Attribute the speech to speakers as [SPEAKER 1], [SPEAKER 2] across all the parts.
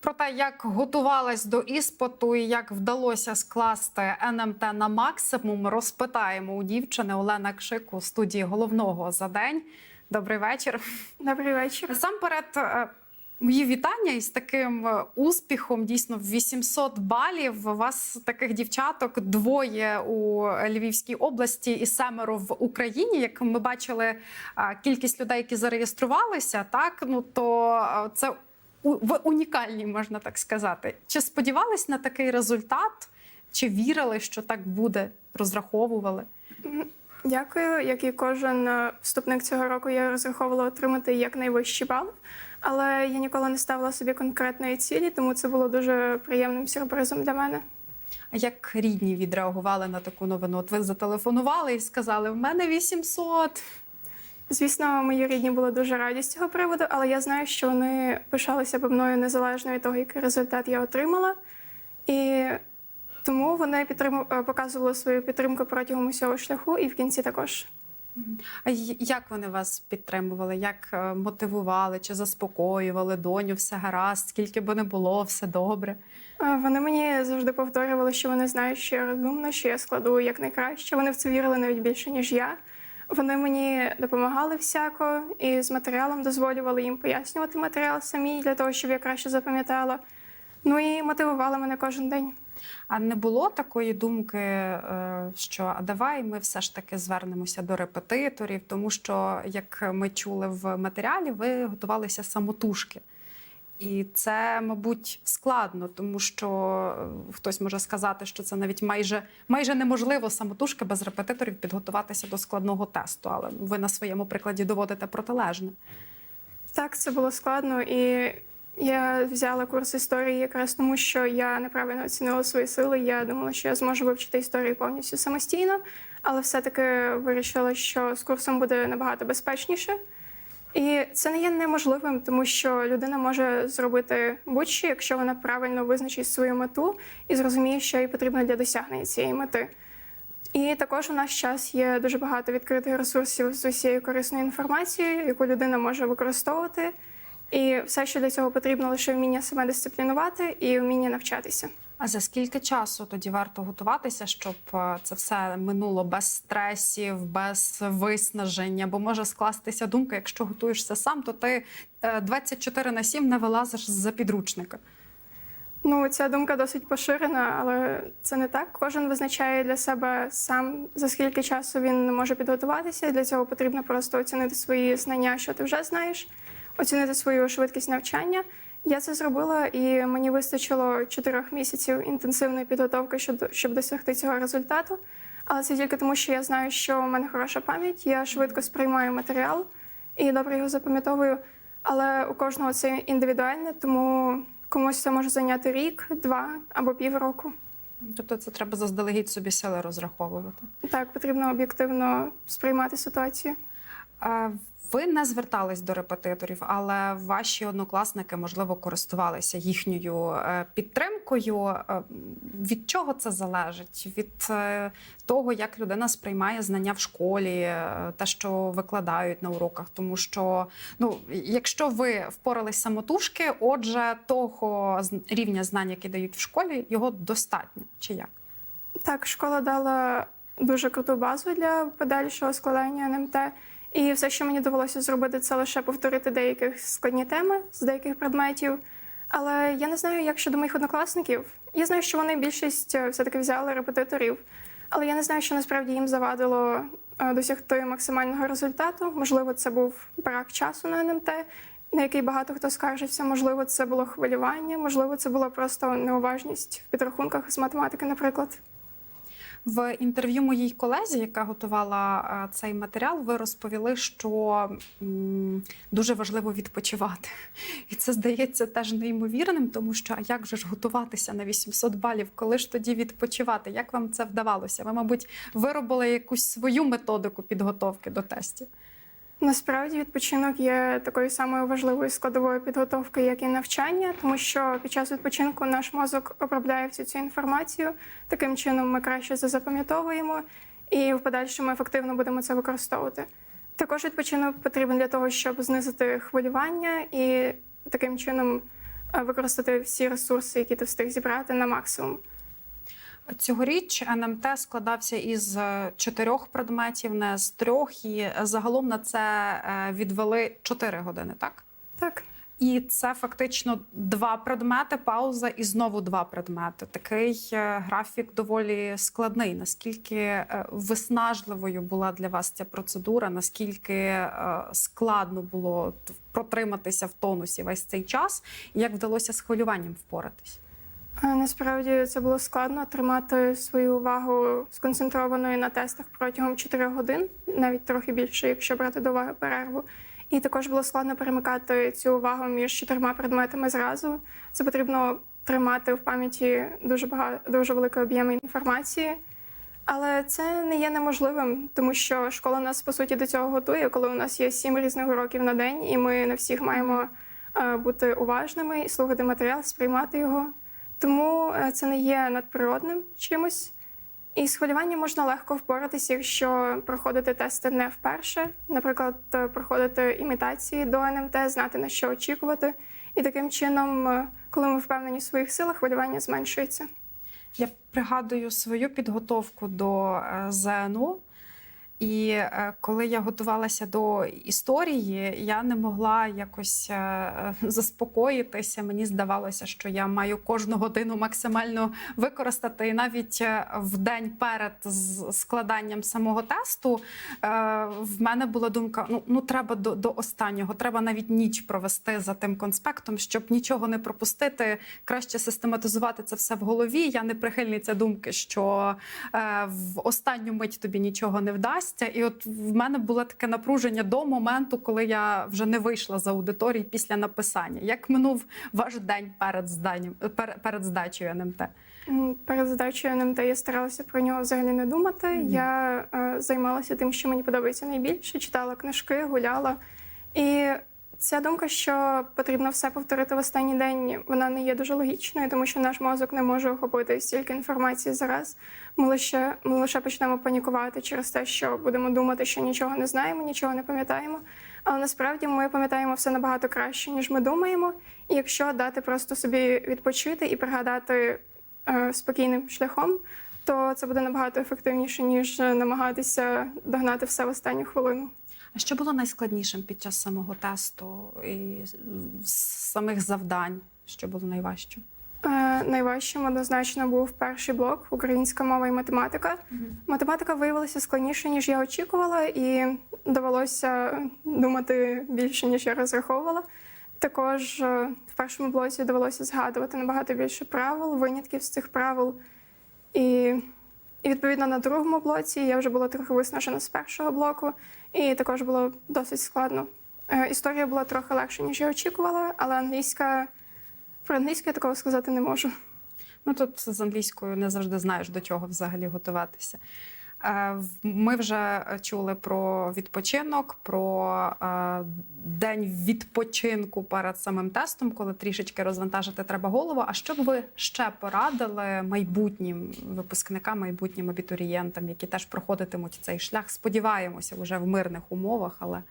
[SPEAKER 1] Про те, як готувалась до іспиту і як вдалося скласти НМТ на максимум, розпитаємо у дівчини Олена Кшик у студії головного за день. Добрий вечір.
[SPEAKER 2] Добрий вечір.
[SPEAKER 1] Насамперед, е, мої вітання із таким е, успіхом. Дійсно, в 800 балів. У вас таких дівчаток двоє у Львівській області і семеро в Україні. Як ми бачили, е, кількість людей, які зареєструвалися, так ну то це в унікальні, можна так сказати. Чи сподівались на такий результат? Чи вірили, що так буде? Розраховували?
[SPEAKER 2] Дякую. Як і кожен е, вступник цього року, я розраховувала отримати якнайвищі бали, але я ніколи не ставила собі конкретної цілі, тому це було дуже приємним сюрпризом для мене.
[SPEAKER 1] А як рідні відреагували на таку новину? От ви зателефонували і сказали: в мене 800.
[SPEAKER 2] Звісно, мої рідні були дуже раді з цього приводу, але я знаю, що вони пишалися б мною незалежно від того, який результат я отримала. І тому вони підтриму... е, показували свою підтримку протягом усього шляху, і в кінці також.
[SPEAKER 1] А як вони вас підтримували? Як е, мотивували чи заспокоювали доню? Все гаразд, скільки би не було, все добре.
[SPEAKER 2] Е, Вони мені завжди повторювали, що вони знають, що я розумна, що я складу якнайкраще. Вони в це вірили навіть більше, ніж я. Вони мені допомагали всяко і з матеріалом дозволювали їм пояснювати матеріал самі для того, щоб я краще запам'ятала. Ну і мотивували мене кожен день.
[SPEAKER 1] А не було такої думки, е, що а давай ми все ж таки звернемося до репетиторів, тому що, як ми чули в матеріалі, ви готувалися самотужки. І це, мабуть, складно, тому що е, хтось може сказати, що це навіть майже, майже неможливо самотужки без репетиторів підготуватися до складного тесту. Але ви на своєму прикладі доводите протилежне.
[SPEAKER 2] Так, це було складно, і я взяла курс історії якраз тому, що я неправильно оцінила свої сили. Я думала, що я зможу вивчити історію повністю самостійно, але все-таки вирішила, що з курсом буде набагато безпечніше. І це не є неможливим, тому що людина може зробити будь-що, якщо вона правильно визначить свою мету і зрозуміє, що їй потрібно для досягнення цієї мети. І також у наш час є дуже багато відкритих ресурсів з усією корисною інформацією, яку людина може використовувати. І все, що для цього потрібно, лише вміння себе дисциплінувати і вміння навчатися.
[SPEAKER 1] А за скільки часу тоді варто готуватися, щоб е, це все минуло без стресів, без виснаження? Бо може скластися думка, якщо готуєшся сам, то ти е, 24 на 7 не вилазиш з-за підручника.
[SPEAKER 2] Ну, ця думка досить поширена, але це не так. Кожен визначає для себе сам за скільки часу він може підготуватися. Для цього потрібно просто оцінити свої знання, що ти вже знаєш, оцінити свою швидкість навчання. Я це зробила, і мені вистачило чотирьох місяців інтенсивної підготовки, щоб, щоб досягти цього результату. Але це тільки тому, що я знаю, що в мене хороша пам'ять, я швидко сприймаю матеріал і добре його запам'ятовую. Але у кожного це індивідуальне, тому комусь це може зайняти рік, два або півроку.
[SPEAKER 1] Тобто це треба заздалегідь собі сили розраховувати.
[SPEAKER 2] Так, потрібно об'єктивно сприймати ситуацію.
[SPEAKER 1] Е, Ви не звертались до репетиторів, але ваші однокласники, можливо, користувалися їхньою е, підтримкою. Е, Від чого це залежить? Від е, того, як людина сприймає знання в школі, те, що викладають на уроках. Тому що, ну, якщо ви впорались самотужки, отже, того рівня знань, які дають в школі, його достатньо. Чи як?
[SPEAKER 2] Так, школа дала дуже круту базу для подальшого складання НМТ. І все, що мені довелося зробити, це лише повторити деякі складні теми з деяких предметів. Але я не знаю, як щодо моїх однокласників. Я знаю, що вони більшість е, все-таки взяли репетиторів, але я не знаю, що насправді їм завадило е, досягти максимального результату. Можливо, це був брак часу на НМТ, на який багато хто скаржився. Можливо, це було хвилювання, можливо, це була просто неуважність в підрахунках з математики, наприклад.
[SPEAKER 1] В інтерв'ю моїй колезі, яка готувала е, цей матеріал, ви розповіли, що дуже важливо відпочивати. І це здається теж неймовірним, тому що а як же ж готуватися на 800 балів, коли ж тоді відпочивати? Як вам це вдавалося? Ви, мабуть, виробили якусь свою методику підготовки до тестів.
[SPEAKER 2] Насправді відпочинок є такою самою важливою складовою підготовки, як і навчання, тому що під час відпочинку наш мозок обробляє всю цю інформацію. Таким чином ми краще це запам'ятовуємо і в подальшому ефективно будемо це використовувати. Також відпочинок потрібен для того, щоб знизити хвилювання і таким чином е, використати всі ресурси, які ти встиг зібрати на максимум.
[SPEAKER 1] Цьогоріч НМТ складався із е, чотирьох предметів, не з трьох, і загалом на це е, відвели чотири години, так?
[SPEAKER 2] Так.
[SPEAKER 1] І це фактично два предмети, пауза і знову два предмети. Такий е, графік доволі складний. Наскільки виснажливою була для вас ця процедура? Наскільки складно було протриматися в тонусі весь цей час? І як вдалося з хвилюванням впоратись?
[SPEAKER 2] Е, Насправді це було складно тримати свою увагу сконцентрованою на тестах протягом 4 годин, навіть трохи більше, якщо брати до уваги перерву. І також було складно перемикати цю увагу між чотирма предметами зразу. Це потрібно тримати в пам'яті дуже багато дуже великий об'єм інформації. Але це не є неможливим, тому що школа нас по суті до цього готує, коли у нас є сім різних уроків на день, і ми на всіх маємо е, бути уважними і слухати матеріал, сприймати його. Тому е, це не є надприродним чимось. І з хвилюванням можна легко впоратися, якщо проходити тести не вперше, наприклад, е, проходити імітації до НМТ, знати на що очікувати. І таким чином, е, коли ми впевнені в своїх силах, хвилювання зменшується.
[SPEAKER 1] Я пригадую свою підготовку до ЗНО. І е, коли я готувалася до історії, я не могла якось е, заспокоїтися. Мені здавалося, що я маю кожну годину максимально використати. І навіть е, в день перед складанням самого тесту е, в мене була думка: ну, ну треба до, до останнього, треба навіть ніч провести за тим конспектом, щоб нічого не пропустити. Краще систематизувати це все в голові. Я не прихильниця думки, що е, в останню мить тобі нічого не вдасться. І от в мене було таке напруження до моменту, коли я вже не вийшла з аудиторії після написання. Як минув ваш день перед зданням пер- перед здачею НМТ?
[SPEAKER 2] Перед здачею НМТ я старалася про нього взагалі не думати. Я е, займалася тим, що мені подобається найбільше, читала книжки, гуляла. І ця думка, що потрібно все повторити в останній день, вона не є дуже логічною, тому що наш мозок не може охопити стільки інформації зараз. Ми лише, ми лише почнемо панікувати через те, що будемо думати, що нічого не знаємо, нічого не пам'ятаємо. Але насправді ми пам'ятаємо все набагато краще, ніж ми думаємо. І якщо дати просто собі відпочити і пригадати е, спокійним шляхом, то це буде набагато ефективніше, ніж е, намагатися догнати все в останню хвилину.
[SPEAKER 1] А що було найскладнішим під час самого тесту і самих завдань? Що було найважче?
[SPEAKER 2] Е, Найважчим однозначно був перший блок українська мова і математика. Математика виявилася складніше, ніж я очікувала, і довелося думати більше, ніж я розраховувала. Також е, в першому блоці довелося згадувати набагато більше правил, винятків з цих правил. І, і відповідно на другому блоці я вже була трохи виснажена з першого блоку, і також було досить складно. Е, Історія була трохи легше, ніж я очікувала, але англійська про англійську я такого сказати не можу.
[SPEAKER 1] Ну тут з англійською не завжди знаєш до чого взагалі готуватися. Е, Ми вже чули про відпочинок, про е, день відпочинку перед самим тестом, коли трішечки розвантажити треба голову. А що б ви ще порадили майбутнім випускникам, майбутнім абітурієнтам, які теж проходитимуть цей шлях? Сподіваємося, вже в мирних умовах, але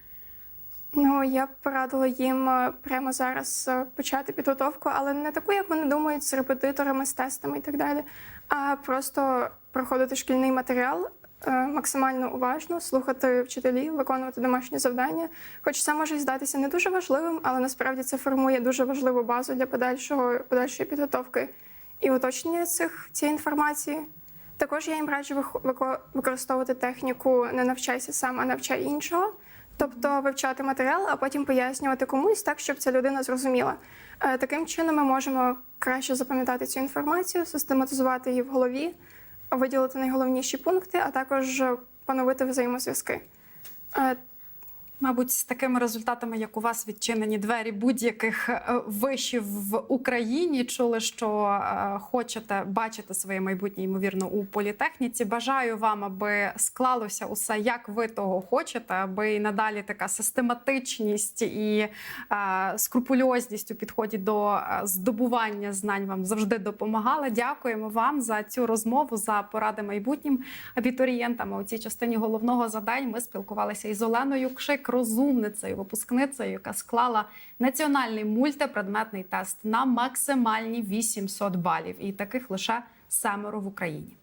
[SPEAKER 2] Ну я б порадила їм е, прямо зараз е, почати підготовку, але не таку, як вони думають, з репетиторами, з тестами і так далі, а просто проходити шкільний матеріал. е, Максимально уважно слухати вчителів, виконувати домашні завдання. Хоч це може здатися не дуже важливим, але насправді це формує дуже важливу базу для подальшого подальшої підготовки і уточнення цих цієї інформації. Також я їм раджу використовувати техніку не навчайся сам, а навчай іншого. Тобто вивчати матеріал, а потім пояснювати комусь так, щоб ця людина зрозуміла. Е, Таким чином ми можемо краще запам'ятати цю інформацію, систематизувати її в голові, виділити найголовніші пункти, а також е, поновити взаємозв'язки.
[SPEAKER 1] Мабуть, з такими результатами, як у вас відчинені двері будь-яких е, вишів в Україні, чули, що е, хочете бачити своє майбутнє, ймовірно, у політехніці. Бажаю вам, аби склалося усе, як ви того хочете, аби і надалі така систематичність і е, скрупульозність у підході до здобування знань вам завжди допомагала. Дякуємо вам за цю розмову, за поради майбутнім абітурієнтам. У цій частині головного задань ми спілкувалися із Оленою Кшик, розумницею, випускницею, яка склала національний мультипредметний тест на максимальні 800 балів, і таких лише семеро в Україні.